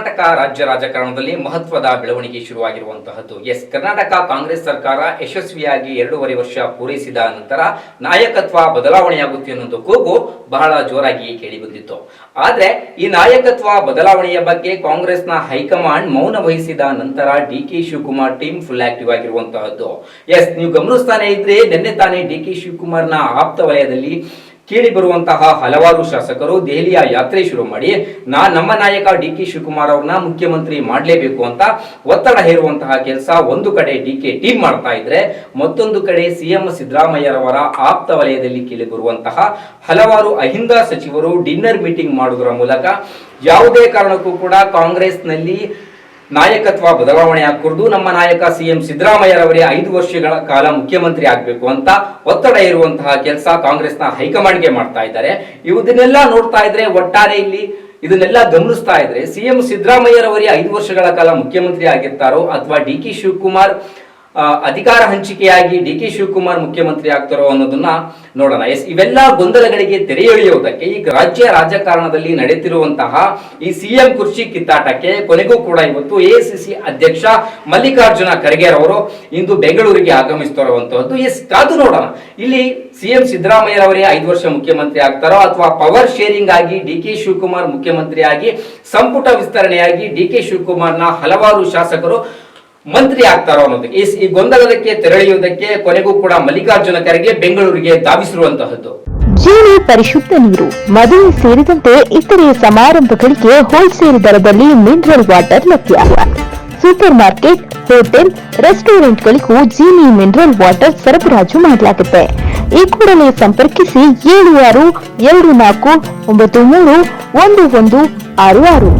ಕರ್ನಾಟಕ ರಾಜ್ಯ ರಾಜಕಾರಣದಲ್ಲಿ ಮಹತ್ವದ ಬೆಳವಣಿಗೆ ಶುರುವಾಗಿರುವಂತಹದ್ದು. ಎಸ್, ಕರ್ನಾಟಕ ಕಾಂಗ್ರೆಸ್ ಸರ್ಕಾರ ಯಶಸ್ವಿಯಾಗಿ ಎರಡೂವರೆ ವರ್ಷ ಪೂರೈಸಿದ ನಂತರ ನಾಯಕತ್ವ ಬದಲಾವಣೆಯಾಗುತ್ತೆ ಅನ್ನೋದು ಕೂಗು ಬಹಳ ಜೋರಾಗಿ ಕೇಳಿಬಂದಿತ್ತು ಆದ್ರೆ ಈ ನಾಯಕತ್ವ ಬದಲಾವಣೆಯ ಬಗ್ಗೆ ಕಾಂಗ್ರೆಸ್ನ ಹೈಕಮಾಂಡ್ ಮೌನ ವಹಿಸಿದ ನಂತರ D K Shivakumar team full active ಆಗಿರುವಂತಹದ್ದು. Yes, ನೀವು ಗಮನಿಸ್ತಾನೆ ಇದ್ರೆ ನಿನ್ನೆ ತಾನೇ ಡಿ ಕೆ ಶಿವಕುಮಾರ್ನ ಆಪ್ತ ವಲಯದಲ್ಲಿ ಕೇಳಿ ಬರುವಂತಹ ಹಲವಾರು ಶಾಸಕರು ದೆಹಲಿಯ ಯಾತ್ರೆ ಶುರು ಮಾಡಿ, ನಾ ನಮ್ಮ ನಾಯಕ ಡಿ ಕೆ ಶಿವಕುಮಾರ್ ಅವ್ರನ್ನ ಮುಖ್ಯಮಂತ್ರಿ ಮಾಡಲೇಬೇಕು ಅಂತ ಒತ್ತಡ ಹೇರುವಂತಹ ಕೆಲಸ ಒಂದು ಕಡೆ ಡಿ ಕೆ ಟೀಮ್ ಮಾಡ್ತಾ ಇದ್ರೆ, ಮತ್ತೊಂದು ಕಡೆ ಸಿಎಂ ಸಿದ್ದರಾಮಯ್ಯರವರ ಆಪ್ತ ವಲಯದಲ್ಲಿ ಕೇಳಿ ಬರುವಂತಹ ಹಲವಾರು ಅಹಿಂದ ಸಚಿವರು ಡಿನ್ನರ್ ಮೀಟಿಂಗ್ ಮಾಡುವುದರ ಮೂಲಕ ಯಾವುದೇ ಕಾರಣಕ್ಕೂ ಕೂಡ ಕಾಂಗ್ರೆಸ್ನಲ್ಲಿ ನಾಯಕತ್ವ ಬದಲಾವಣೆ ಹಾಕುವುದು ನಮ್ಮ ನಾಯಕ ಸಿಎಂ ಸಿದ್ದರಾಮಯ್ಯರವರೇ ಐದು ವರ್ಷಗಳ ಕಾಲ ಮುಖ್ಯಮಂತ್ರಿ ಆಗಬೇಕು ಅಂತ ಒತ್ತಡ ಇರುವಂತಹ ಕೆಲಸ ಕಾಂಗ್ರೆಸ್ನ ಹೈಕಮಾಂಡ್ಗೆ ಮಾಡ್ತಾ ಇದ್ದಾರೆ. ಇದನ್ನೆಲ್ಲ ನೋಡ್ತಾ ಇದ್ರೆ ಒಟ್ಟಾರೆ ಇಲ್ಲಿ ಇದನ್ನೆಲ್ಲ ಗಮನಿಸ್ತಾ ಇದ್ರೆ ಸಿಎಂ ಸಿದ್ದರಾಮಯ್ಯರವರೇ ಐದು ವರ್ಷಗಳ ಕಾಲ ಮುಖ್ಯಮಂತ್ರಿ ಆಗಿರ್ತಾರೋ ಅಥವಾ ಡಿ ಕೆ ಶಿವಕುಮಾರ್ ಅಧಿಕಾರ ಹಂಚಿಕೆಯಾಗಿ ಡಿ ಕೆ ಶಿವಕುಮಾರ್ ಮುಖ್ಯಮಂತ್ರಿ ಆಗ್ತಾರೋ ಅನ್ನೋದನ್ನ ನೋಡೋಣ. ಎಸ್, ಇವೆಲ್ಲ ಗೊಂದಲಗಳಿಗೆ ತೆರೆ ಎಳೆಯುವುದಕ್ಕೆ ಈಗ ರಾಜ್ಯ ರಾಜಕಾರಣದಲ್ಲಿ ನಡೆಯುತ್ತಿರುವಂತಹ ಈ ಸಿಎಂ ಕುರ್ಚಿ ಕಿತ್ತಾಟಕ್ಕೆ ಕೊನೆಗೂ ಕೂಡ ಇವತ್ತು ಎಐಸಿಸಿ ಅಧ್ಯಕ್ಷ ಮಲ್ಲಿಕಾರ್ಜುನ ಖರ್ಗೆ ಅವರು ಇಂದು ಬೆಂಗಳೂರಿಗೆ ಆಗಮಿಸ್ತಿರುವಂತಹದ್ದು ಎಸ್ ಅದು ನೋಡೋಣ. ಇಲ್ಲಿ ಸಿಎಂ ಸಿದ್ದರಾಮಯ್ಯರವರೇ ಐದು ವರ್ಷ ಮುಖ್ಯಮಂತ್ರಿ ಆಗ್ತಾರೋ ಅಥವಾ ಪವರ್ ಶೇರಿಂಗ್ ಆಗಿ ಡಿ ಕೆ ಶಿವಕುಮಾರ್ ಮುಖ್ಯಮಂತ್ರಿ ಆಗಿ ಸಂಪುಟ ವಿಸ್ತರಣೆಯಾಗಿ ಡಿ ಕೆ ಶಿವಕುಮಾರ್ನ ಹಲವಾರು ಶಾಸಕರು ಮಂತ್ರಿ ಆಗ್ತಾರೋ ಅನ್ನೋದಕ್ಕೆ, ಈ ಗೊಂದಲಕ್ಕೆ ತೆರಳಿಯುವುದಕ್ಕೆ ಕೊನೆಗೂ ಕೂಡ ಮಲ್ಲಿಕಾರ್ಜುನ ಖರ್ಗೆ ಬೆಂಗಳೂರಿಗೆ ಧಾವಿಸಿರುವಂತಹದ್ದು. ಜೀನಿ ಪರಿಶುದ್ಧ ನೀರು, ಮದುವೆ ಸೇರಿದಂತೆ ಇತರೆ ಸಮಾರಂಭಗಳಿಗೆ ಹೋಲ್ಸೇಲ್ ದರದಲ್ಲಿ ಮಿನರಲ್ ವಾಟರ್ ಲಭ್ಯ. ಸೂಪರ್ ಮಾರ್ಕೆಟ್ ಹೋಟೆಲ್ ರೆಸ್ಟೋರೆಂಟ್ಗಳಿಗೂ ಜೀನಿ ಮಿನರಲ್ ವಾಟರ್ ಸರಬರಾಜು ಮಾಡಲಾಗುತ್ತೆ. ಈ ಕೂಡಲೇ ಸಂಪರ್ಕಿಸಿ ಏಳು ಆರು ಎರಡು ನಾಲ್ಕು ಒಂಬತ್ತು ಮೂರು ಒಂದು ಒಂದು ಆರು ಆರು.